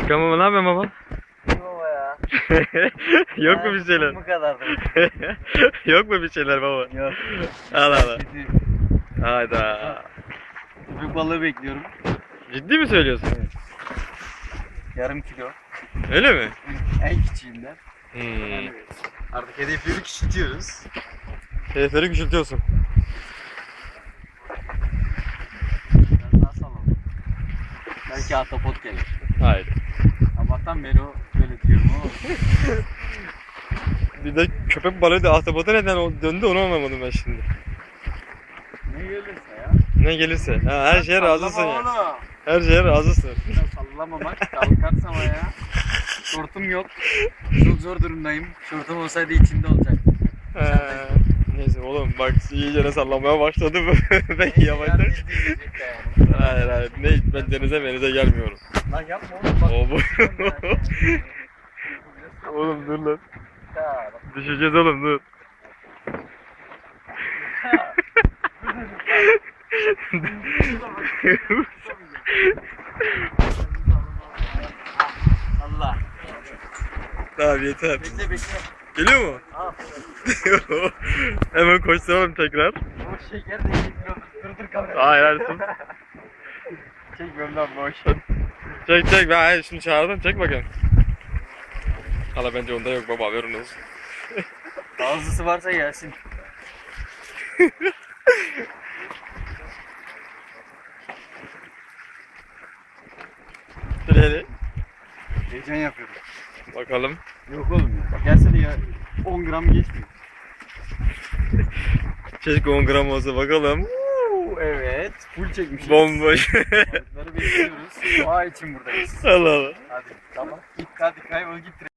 Çıkan baba ne yapıyorsun baba? Baba ya. Yok mu bir şeyler? Bu kadardı. Yok mu bir şeyler baba? Yok. Al al. Hayda. Köpek balığı bekliyorum. Ciddi mi söylüyorsun? Yarım kilo. Öyle mi? En küçüğünden. Hmm. Yani artık hedefleri küçültüyoruz. Hedefleri küçültüyorsun. Belki ahtapot gelir. Hayır. Sabahtan beri o böyle diyorum ama Bir de köpek balığı da ahtapota neden o- döndü onu anlamadım ben şimdi. ne gelirse ya. Ne gelirse. Ha, her şeye razısın ya. Sallama oğlum. Her şeye razısın. Ya sallamamak kalkarsam ya. Şortum yok. Çok zor durumdayım. Şortum olsaydı içinde olacaktı. He. Neyse oğlum bak iyice ne sallamaya başladı mı? ben yani. Hayır hayır. Ne ben denize menize gelmiyorum. Lan yapma oğlum bak. O bu. oğlum dur lan. Düşeceğiz oğlum dur. Allah. tamam yeter. Bekle bekle. Geliyor mu? Al. Hemen koşturalım tekrar. O şeker de yetmiyor. Dur dur kamerayı. Hayır hayır sus. Çekmiyorum lan boş. Çek çek ben hayır şunu çağırdım çek bakayım. Hala bence onda yok baba haberin olsun. Hızlısı varsa gelsin. Dur hele. Heyecan yapıyorum. Bakalım. Yok oğlum ya. Gelse de ya 10 gram geçmiyor. Keşke 10 gram olsa bakalım. Uuu, evet. Full çekmişiz. Bomboş. Balıkları bekliyoruz. Doğa için buradayız. Allah Allah. Hadi tamam. Git hadi kaybol git